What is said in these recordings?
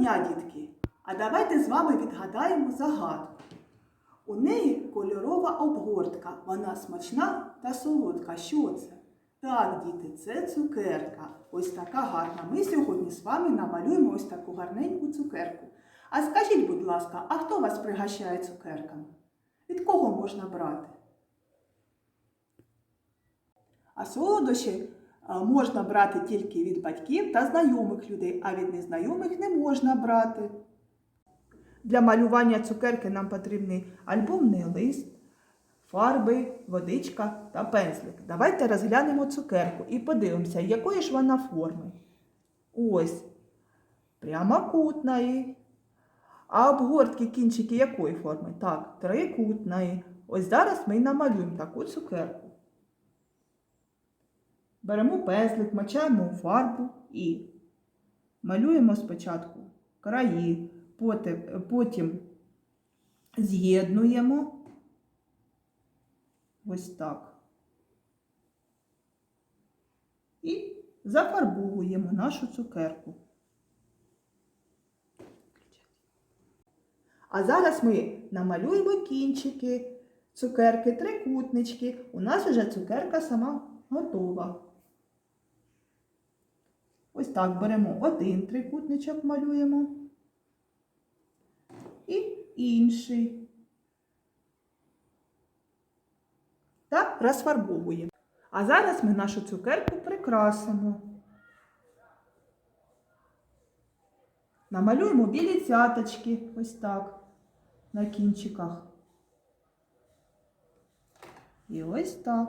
дня, дітки! А давайте з вами відгадаємо загадку. У неї кольорова обгортка, вона смачна та солодка. Що це? Так, діти, це цукерка. Ось така гарна. Ми сьогодні з вами намалюємо ось таку гарненьку цукерку. А скажіть, будь ласка, а хто вас пригощає цукерками? Від кого можна брати? А солодощі можна брати тільки від батьків та знайомих людей, а від незнайомих не можна брати. Для малювання цукерки нам потрібний альбомний лист, фарби, водичка та пензлик. Давайте розглянемо цукерку і подивимося, якої ж вона форми. Ось прямокутної. А обгортки кінчики якої форми? Так, трикутної. Ось зараз ми намалюємо таку цукерку. Беремо пензлик, мочаємо у фарбу і малюємо спочатку краї, потім з'єднуємо ось так. І зафарбовуємо нашу цукерку. А зараз ми намалюємо кінчики, цукерки, трикутнички. У нас вже цукерка сама готова. Ось так беремо один трикутничок, малюємо і інший. Та розфарбовуємо. А зараз ми нашу цукерку прикрасимо. Намалюємо білі цяточки, ось так, на кінчиках. І ось так.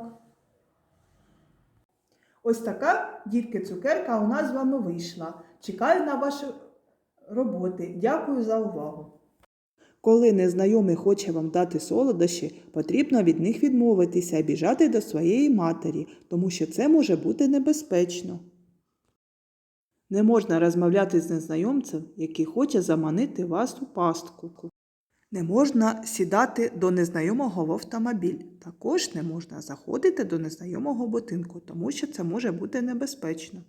Ось така, дітки, цукерка у нас з вами вийшла. Чекаю на ваші роботи. Дякую за увагу. Коли незнайомий хоче вам дати солодощі, потрібно від них відмовитися і біжати до своєї матері, тому що це може бути небезпечно. Не можна розмовляти з незнайомцем, який хоче заманити вас у пастку. Не можна сідати до незнайомого в автомобіль. Також не можна заходити до незнайомого будинку, тому що це може бути небезпечно.